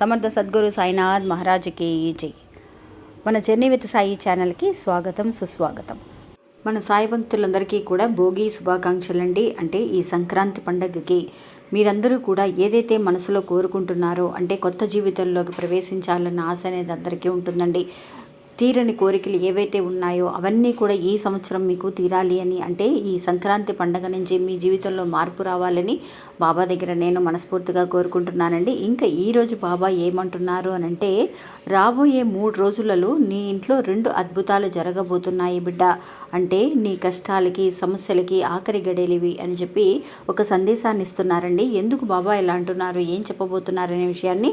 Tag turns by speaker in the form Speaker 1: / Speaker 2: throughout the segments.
Speaker 1: సమర్థ సద్గురు సాయినాథ్ మహారాజ్కి జై. మన జర్నీ విత్ సాయి ఛానల్కి స్వాగతం సుస్వాగతం. మన సాయి భక్తులందరికీ కూడా భోగి శుభాకాంక్షలండి. అంటే ఈ సంక్రాంతి పండగకి మీరందరూ కూడా ఏదైతే మనసులో కోరుకుంటున్నారో అంటే కొత్త జీవితంలోకి ప్రవేశించాలన్న ఆశ అనేది అందరికీ ఉంటుందండి. తీరని కోరికలు ఏవైతే ఉన్నాయో అవన్నీ కూడా ఈ సంవత్సరం మీకు తీరాలి అని అంటే ఈ సంక్రాంతి పండగ నుంచి మీ జీవితంలో మార్పు రావాలని బాబా దగ్గర నేను మనస్ఫూర్తిగా కోరుకుంటున్నానండి. ఇంకా ఈరోజు బాబా ఏమంటున్నారు అని అంటే రాబోయే మూడు రోజులలో నీ ఇంట్లో రెండు అద్భుతాలు జరగబోతున్నాయి బిడ్డ. అంటే నీ కష్టాలకి సమస్యలకి ఆఖరి గడేలివి అని చెప్పి ఒక సందేశాన్ని ఇస్తున్నారండి. ఎందుకు బాబా ఇలా అంటున్నారు? ఏం చెప్పబోతున్నారు అనే విషయాన్ని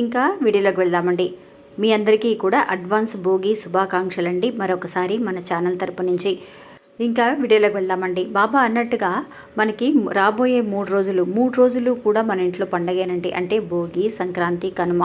Speaker 1: ఇంకా వీడియోలోకి వెళ్దామండి. మీ అందరికీ కూడా అడ్వాన్స్ భోగి శుభాకాంక్షలండి. మరొకసారి మన ఛానల్ తరపు నుంచి ఇంకా వీడియోలోకి వెళ్దామండి. బాబా అన్నట్టుగా మనకి రాబోయే మూడు రోజులు మూడు రోజులు కూడా మన ఇంట్లో పండగేనండి. అంటే భోగి సంక్రాంతి కనుమ.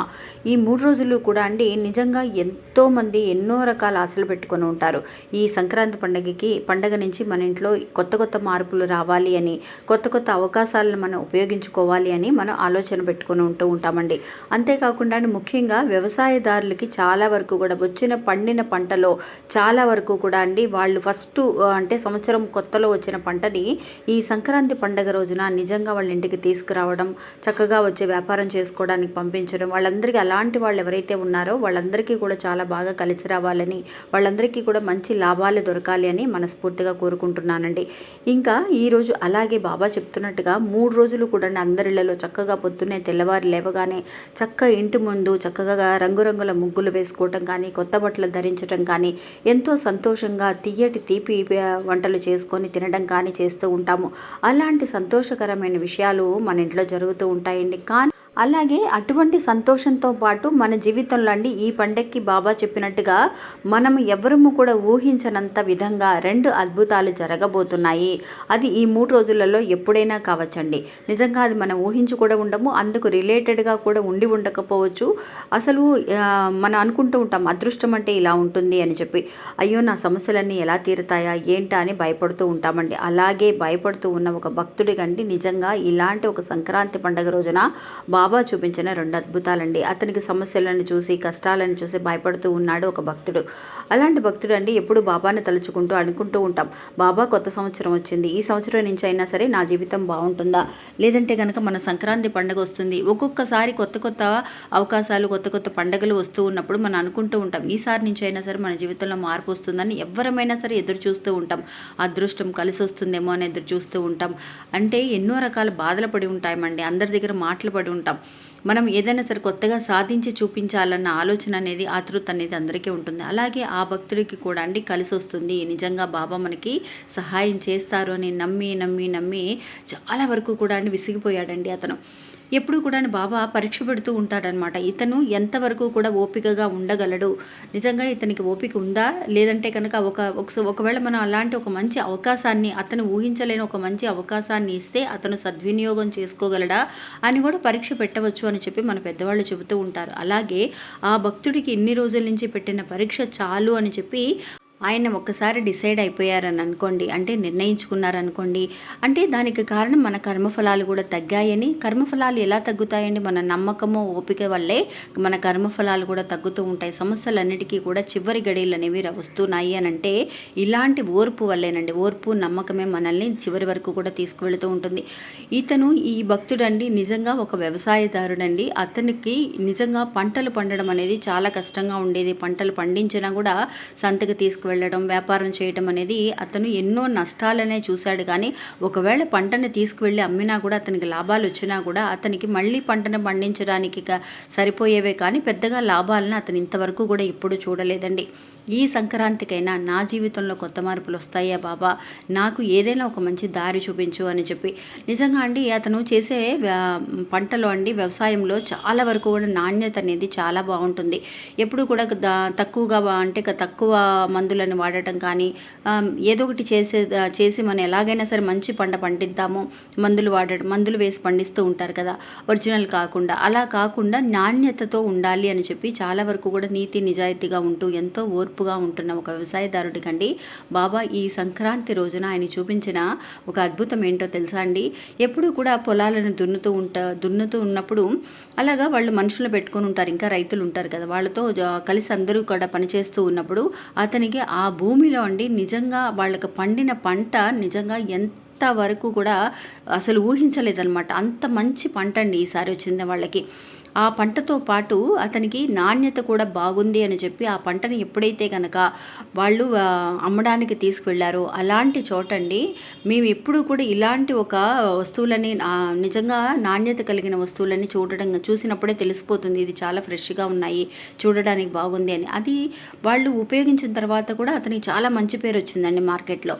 Speaker 1: ఈ మూడు రోజులు కూడా అండి నిజంగా ఎంతోమంది ఎన్నో రకాల ఆశలు పెట్టుకొని ఉంటారు. ఈ సంక్రాంతి పండగకి పండగ నుంచి మన ఇంట్లో కొత్త కొత్త మార్పులు రావాలి అని కొత్త కొత్త అవకాశాలను మనం ఉపయోగించుకోవాలి అని మనం ఆలోచన పెట్టుకొని ఉంటూ ఉంటామండి. అంతేకాకుండా ముఖ్యంగా వ్యవసాయదారులకి చాలా వరకు కూడా వచ్చిన పండిన పంటలో చాలా వరకు కూడా అండి వాళ్ళు ఫస్ట్ అంటే సంవత్సరం కొత్తలో వచ్చిన పంటని ఈ సంక్రాంతి పండగ రోజున నిజంగా వాళ్ళ ఇంటికి తీసుకురావడం చక్కగా వచ్చే వ్యాపారం చేసుకోవడానికి పంపించడం వాళ్ళందరికీ అలాంటి వాళ్ళు ఎవరైతే ఉన్నారో వాళ్ళందరికీ కూడా చాలా బాగా కలిసి రావాలని వాళ్ళందరికీ కూడా మంచి లాభాలు దొరకాలి అని మనస్ఫూర్తిగా కోరుకుంటున్నానండి. ఇంకా ఈరోజు అలాగే బాబా చెప్తున్నట్టుగా మూడు రోజులు కూడా అందరిళ్ళలో చక్కగా పొద్దున్నే తెల్లవారు లేవగానే చక్క ఇంటి ముందు చక్కగా రంగురంగుల ముగ్గులు వేసుకోవటం కానీ కొత్త బట్టలు ధరించడం కానీ ఎంతో సంతోషంగా తీయటి తీపి వంటలు చేసుకొని తినడం కానీ చేస్తూ ఉంటాము. అలాంటి సంతోషకరమైన విషయాలు మన ఇంట్లో జరుగుతూ ఉంటాయండి. కానీ అలాగే అటువంటి సంతోషంతో పాటు మన జీవితంలో అండి ఈ పండక్కి బాబా చెప్పినట్టుగా మనం ఎవరము కూడా ఊహించనంత విధంగా రెండు అద్భుతాలు జరగబోతున్నాయి. అది ఈ మూడు రోజులలో ఎప్పుడైనా కావచ్చండి. నిజంగా అది మనం ఊహించి కూడా ఉండము అందుకు రిలేటెడ్గా కూడా ఉండి ఉండకపోవచ్చు. అసలు మనం అనుకుంటూ ఉంటాం అదృష్టం అంటే ఇలా ఉంటుంది అని చెప్పి. అయ్యో నా సమస్యలన్నీ ఎలా తీరుతాయా ఏంటా అని భయపడుతూ ఉంటామండి. అలాగే భయపడుతూ ఉన్న ఒక భక్తుడికండి నిజంగా ఇలాంటి ఒక సంక్రాంతి పండుగ రోజున బాబా బాబా చూపించిన రెండు అద్భుతాలండి. అతనికి సమస్యలను చూసి కష్టాలను చూసి భయపడుతూ ఉన్నాడు ఒక భక్తుడు. అలాంటి భక్తుడు అండి ఎప్పుడు బాబాను తలుచుకుంటూ అనుకుంటూ ఉంటాం. బాబా కొత్త సంవత్సరం వచ్చింది. ఈ సంవత్సరం నుంచి అయినా సరే నా జీవితం బాగుంటుందా? లేదంటే కనుక మన సంక్రాంతి పండుగ వస్తుంది. ఒక్కొక్కసారి కొత్త కొత్త అవకాశాలు కొత్త కొత్త పండుగలు వస్తూ ఉన్నప్పుడు మనం అనుకుంటూ ఉంటాం. ఈసారి నుంచి అయినా సరే మన జీవితంలో మార్పు వస్తుందని ఎవరమైనా సరే ఎదురు చూస్తూ ఉంటాం. అదృష్టం కలిసి వస్తుందేమో అని ఎదురు చూస్తూ ఉంటాం. అంటే ఎన్నో రకాల బాధలు పడి ఉంటాయమండి అందరి దగ్గర మాటలు పడి ఉంటాం. మనం ఏదైనా సరే కొత్తగా సాధించి చూపించాలన్న ఆలోచన అనేది ఆతృత అనేది అందరికీ ఉంటుంది. అలాగే ఆ భక్తుడికి కూడా అండి కలిసి వస్తుంది. నిజంగా బాబా మనకి సహాయం చేస్తారు అని నమ్మి నమ్మి నమ్మి చాలా వరకు కూడా అండి విసిగిపోయాడండి అతను. ఎప్పుడు కూడా బాబా పరీక్ష పెడుతూ ఉంటాడనమాట ఇతను ఎంతవరకు కూడా ఓపికగా ఉండగలడు? నిజంగా ఇతనికి ఓపిక ఉందా? లేదంటే కనుక ఒక ఒకవేళ మనం అలాంటి ఒక మంచి అవకాశాన్ని అతను ఊహించలేని ఒక మంచి అవకాశాన్ని ఇస్తే అతను సద్వినియోగం చేసుకోగలడా అని కూడా పరీక్ష పెట్టవచ్చు అని చెప్పి మన పెద్దవాళ్ళు చెబుతూ ఉంటారు. అలాగే ఆ భక్తుడికి ఇన్ని రోజుల నుంచి పెట్టిన పరీక్ష చాలు అని చెప్పి ఆయన ఒక్కసారి డిసైడ్ అయిపోయారని అనుకోండి అంటే నిర్ణయించుకున్నారనుకోండి అంటే దానికి కారణం మన కర్మఫలాలు కూడా తగ్గాయని. కర్మఫలాలు ఎలా తగ్గుతాయండి? మన నమ్మకము ఓపిక వల్లే మన కర్మఫలాలు కూడా తగ్గుతూ ఉంటాయి. సమస్యలన్నిటికీ కూడా చివరి గడియలు అనేవి వస్తున్నాయి అని అంటే ఇలాంటి ఓర్పు వల్లేనండి. ఓర్పు నమ్మకమే మనల్ని చివరి వరకు కూడా తీసుకువెళుతూ ఉంటుంది. ఇతను ఈ భక్తుడండి నిజంగా ఒక వ్యవసాయదారుడండి. అతనికి నిజంగా పంటలు పండడం అనేది చాలా కష్టంగా ఉండేది. పంటలు పండించినా కూడా సంతకు తీసుకు వెళ్ళడం వ్యాపారం చేయడం అనేది అతను ఎన్నో నష్టాలనే చూశాడు. కానీ ఒకవేళ పంటను తీసుకువెళ్ళి అమ్మినా కూడా అతనికి లాభాలు వచ్చినా కూడా అతనికి మళ్ళీ పంటను పండించడానికి సరిపోయేవే కానీ పెద్దగా లాభాలను అతను ఇంతవరకు కూడా ఎప్పుడు చూడలేదండి. ఈ సంక్రాంతికైనా నా జీవితంలో కొత్త మార్పులు వస్తాయా బాబా? నాకు ఏదైనా ఒక మంచి దారి చూపించు అని చెప్పి. నిజంగా అండి అతను చేసే పంటలో అండి వ్యవసాయంలో చాలా వరకు కూడా నాణ్యత అనేది చాలా బాగుంటుంది. ఎప్పుడు కూడా తక్కువగా అంటే తక్కువ మందులను వాడటం కానీ ఏదో ఒకటి చేసే చేసి మనం ఎలాగైనా సరే మంచి పంట పండిద్దాము. మందులు వాడటం మందులు వేసి పండిస్తూ ఉంటారు కదా. ఒరిజినల్ కాకుండా. అలా కాకుండా నాణ్యతతో ఉండాలి అని చెప్పి చాలా వరకు కూడా నీతి నిజాయితీగా ఉంటూ ఎంతో ఓర్పుగా ఉంటున్న ఒక వ్యవసాయదారుడికండి. బాబా ఈ సంక్రాంతి రోజున ఆయన చూపించిన ఒక అద్భుతం ఏంటో తెలుసా అండి? ఎప్పుడూ కూడా పొలాలను దున్నుతూ ఉంటా దున్నుతూ ఉన్నప్పుడు అలాగా వాళ్ళు మనుషులు పెట్టుకొని ఉంటారు. ఇంకా రైతులు ఉంటారు కదా. వాళ్ళతో జ- కలిసి అందరూ కూడా పనిచేస్తూ ఉన్నప్పుడు అతనికి ఆ భూమిలో అండి నిజంగా వాళ్ళకి పండిన పంట నిజంగా ఎంత వరకు కూడా అసలు ఊహించలేదన్నమాట. అంత మంచి పంట అండి ఈసారి వచ్చింది వాళ్ళకి. ఆ పంటతో పాటు అతనికి నాణ్యత కూడా బాగుంది అని చెప్పి ఆ పంటని ఎప్పుడైతే కనుక వాళ్ళు అమ్మడానికి తీసుకువెళ్ళారో అలాంటి చోటండి మేము ఎప్పుడూ కూడా ఇలాంటి ఒక వస్తువులని నిజంగా నాణ్యత కలిగిన వస్తువులని చూడడం చూసినప్పుడే తెలిసిపోతుంది. ఇది చాలా ఫ్రెష్గా ఉన్నాయి చూడడానికి బాగుంది అని. అది వాళ్ళు ఉపయోగించిన తర్వాత కూడా అతనికి చాలా మంచి పేరు వచ్చిందండి మార్కెట్లో.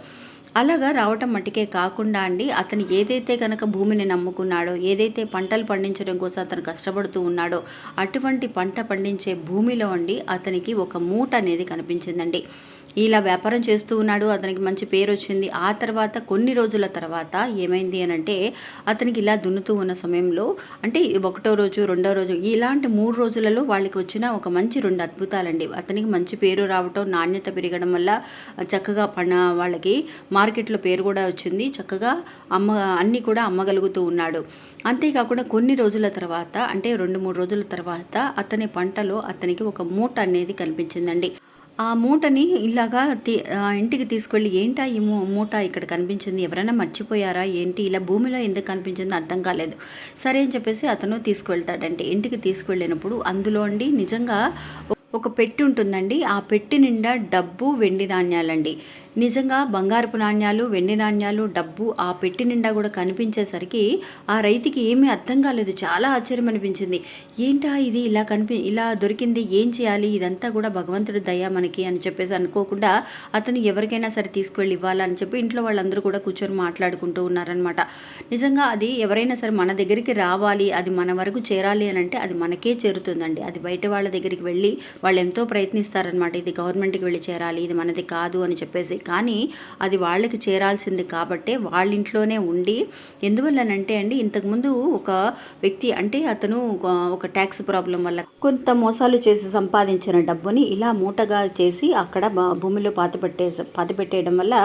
Speaker 1: అలాగా రావటం మటుకే కాకుండా అండి అతను ఏదైతే కనుక భూమిని నమ్ముకున్నాడో ఏదైతే పంటలు పండించడం కోసం అతను కష్టపడుతూ ఉన్నాడో అటువంటి పంట పండించే భూమిలో అండి అతనికి ఒక మూట అనేది కనిపించిందండి. ఇలా వ్యాపారం చేస్తూ ఉన్నాడు అతనికి మంచి పేరు వచ్చింది. ఆ తర్వాత కొన్ని రోజుల తర్వాత ఏమైంది అని అంటే అతనికి ఇలా దున్నుతూ ఉన్న సమయంలో అంటే ఒకటో రోజు రెండో రోజు ఇలాంటి మూడు రోజులలో వాళ్ళకి వచ్చిన ఒక మంచి రెండు అద్భుతాలండి. అతనికి మంచి పేరు రావటం నాణ్యత పెరగడం వల్ల చక్కగా పణ వాళ్ళకి మార్కెట్లో పేరు కూడా వచ్చింది. చక్కగా అమ్మ అన్నీ కూడా అమ్మగలుగుతూ ఉన్నాడు. అంతేకాకుండా కొన్ని రోజుల తర్వాత అంటే రెండు మూడు రోజుల తర్వాత అతని పంటలో అతనికి ఒక మూట అనేది కనిపించిందండి. ఆ మూటని ఇలాగా ఇంటికి తీసుకెళ్ళి ఏంటా ఈ మూట ఇక్కడ కనిపించింది? ఎవరైనా మర్చిపోయారా? ఏంటి? ఇలా భూమిలో ఎందుకు కనిపించింది అర్థం కాలేదు. సరే అని చెప్పేసి అతను తీసుకువెళ్తాడంటే ఇంటికి తీసుకువెళ్ళినప్పుడు అందులో అండి నిజంగా ఒక పెట్టి ఉంటుందండి. ఆ పెట్టి నిండా డబ్బు వెండి ధాన్యాలండి. నిజంగా బంగారపు నాణ్యాలు వెండి నాణ్యాలు డబ్బు ఆ పెట్టి నిండా కూడా కనిపించేసరికి ఆ రైతుకి ఏమీ అర్థం కాలేదు. చాలా ఆశ్చర్యం అనిపించింది. ఏంటా ఇది? ఇలా కనిపి ఇలా దొరికింది. ఏం చేయాలి? ఇదంతా కూడా భగవంతుడి దయ మనకి అని చెప్పేసి అనుకోకుండా అతను ఎవరికైనా సరే తీసుకువెళ్ళి ఇవ్వాలని చెప్పి ఇంట్లో వాళ్ళందరూ కూడా కూర్చొని మాట్లాడుకుంటూ ఉన్నారనమాట నిజంగా అది ఎవరైనా సరే మన దగ్గరికి రావాలి అది మన వరకు చేరాలి అని అంటే అది మనకే చేరుతుందండి. అది బయట వాళ్ళ దగ్గరికి వెళ్ళి వాళ్ళు ఎంతో ప్రయత్నిస్తారనమాట ఇది గవర్నమెంట్కి వెళ్ళి చేరాలి ఇది మనది కాదు అని చెప్పేసి కానీ అది వాళ్ళకి చేరాల్సింది కాబట్టే వాళ్ళ ఇంట్లోనే ఉండి ఎందువల్లనంటే అండి ఇంతకుముందు ఒక వ్యక్తి అంటే అతను ఒక- ఒక ట్యాక్స్ ప్రాబ్లం వల్ల కొంత మోసాలు చేసి సంపాదించిన డబ్బుని ఇలా మూటగా చేసి అక్కడ భూమిలో పాతి పెట్టే పాతి పెట్టేయడం వల్ల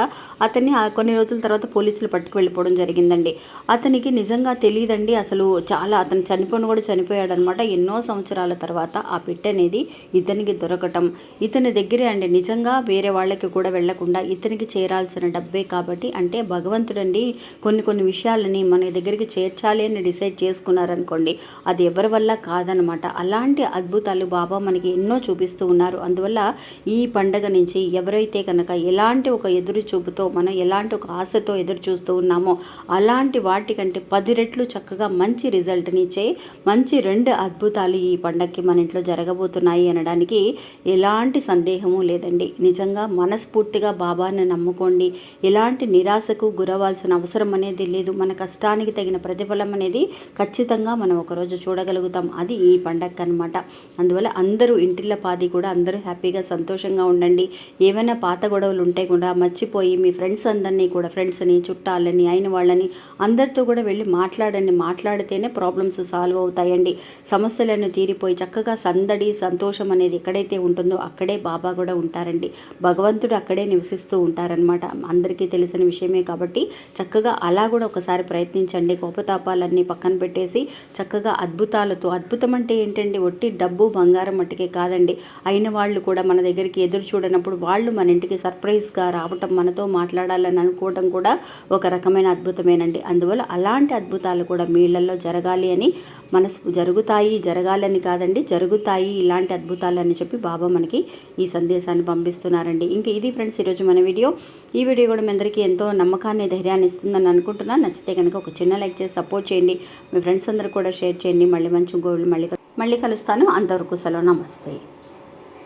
Speaker 1: అతన్ని ఆ కొన్ని రోజుల తర్వాత పోలీసులు పట్టుకు వెళ్ళిపోవడం జరిగిందండి. అతనికి నిజంగా తెలియదండి అసలు చాలా అతను చనిపోయిన కూడా చనిపోయాడనమాట. ఎన్నో సంవత్సరాల తర్వాత ఆ పెట్టె అనేది ఇతనికి దొరకటం. ఇతని దగ్గరే అండి. నిజంగా వేరే వాళ్ళకి కూడా వెళ్ళకుండా ఇతనికి చేరాల్సిన డబ్బే కాబట్టి అంటే భగవంతుడండి కొన్ని కొన్ని విషయాలని మన దగ్గరికి చేర్చాలి అని డిసైడ్ చేసుకున్నారనుకోండి అది ఎవరి వల్ల కాదనమాట. అలాంటి అద్భుతాలు బాబా మనకి ఎన్నో చూపిస్తూ ఉన్నారు. అందువల్ల ఈ పండగ నుంచి ఎవరైతే కనుక ఎలాంటి ఒక ఎదురు చూపుతో మనం ఎలాంటి ఒక ఆశతో ఎదురు చూస్తూ ఉన్నామో అలాంటి వాటికంటే పది రెట్లు చక్కగా మంచి రిజల్ట్ని ఇచ్చే మంచి రెండు అద్భుతాలు ఈ పండగకి మన ఇంట్లో జరగబోతున్నాయి అనడానికి ఎలాంటి సందేహము లేదండి. నిజంగా మనస్ఫూర్తిగా బాబాను నమ్ముకోండి. ఎలాంటి నిరాశకు గురవాల్సిన అవసరం అనేది లేదు. మన కష్టానికి తగిన ప్రతిఫలం అనేది ఖచ్చితంగా మనం ఒకరోజు చూడగలుగుతాం. అది ఈ పండగ అనమాట అందువల్ల అందరూ ఇంటిళ్ళ పాది కూడా అందరూ హ్యాపీగా సంతోషంగా ఉండండి. ఏమైనా పాత గొడవలు ఉంటే కూడా మర్చిపోయి మీ ఫ్రెండ్స్ అందరినీ కూడా ఫ్రెండ్స్ని చుట్టాలని అయిన వాళ్ళని అందరితో కూడా వెళ్ళి మాట్లాడండి. మాట్లాడితేనే ప్రాబ్లమ్స్ సాల్వ్ అవుతాయండి. సమస్యలను తీరిపోయి చక్కగా సందడి సంతోషం అనేది ఎక్కడైతే ఉంటుందో అక్కడే బాబా కూడా ఉంటారండి. భగవంతుడు అక్కడే నివసిస్తూ ఉంటారనమాట అందరికీ తెలిసిన విషయమే కాబట్టి చక్కగా అలా కూడా ఒకసారి ప్రయత్నించండి. కోపతాపాలన్నీ పక్కన పెట్టేసి చక్కగా అద్భుతాలతో అద్భుతం అంటే ఏంటండి? ఒట్టి డబ్బు బంగారం మట్టికే కాదండి. అయిన వాళ్ళు కూడా మన దగ్గరికి ఎదురు చూడనప్పుడు వాళ్ళు మన ఇంటికి సర్ప్రైజ్గా రావటం మనతో మాట్లాడాలని అనుకోవటం కూడా ఒక రకమైన అద్భుతమేనండి. అందువల్ల అలాంటి అద్భుతాలు కూడా మీ ఇళ్ళలో జరగాలి అని మనసు జరుగుతాయి జరగాలని కాదండి జరుగుతాయి ఇలాంటి అద్భుతాలు అని చెప్పి బాబా మనకి ఈ సందేశాన్ని పంపిస్తున్నారండి. ఇంకా ఇది ఫ్రెండ్స్ ఈరోజు మన వీడియో. ఈ వీడియో కూడా మీ అందరికీ ఎంతో నమ్మకాన్ని ధైర్యాన్ని ఇస్తుందని అనుకుంటున్నాను నచ్చితే కనుక ఒక చిన్న లైక్ చేసి సపోర్ట్ చేయండి. మీ ఫ్రెండ్స్ అందరూ కూడా షేర్ చేయండి. మళ్ళీ మంచి గోల్డ్ మళ్ళీ మళ్ళీ కలుస్తాను. అంతవరకు సెలవు. నమస్తే.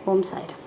Speaker 1: ఓం సాయిరా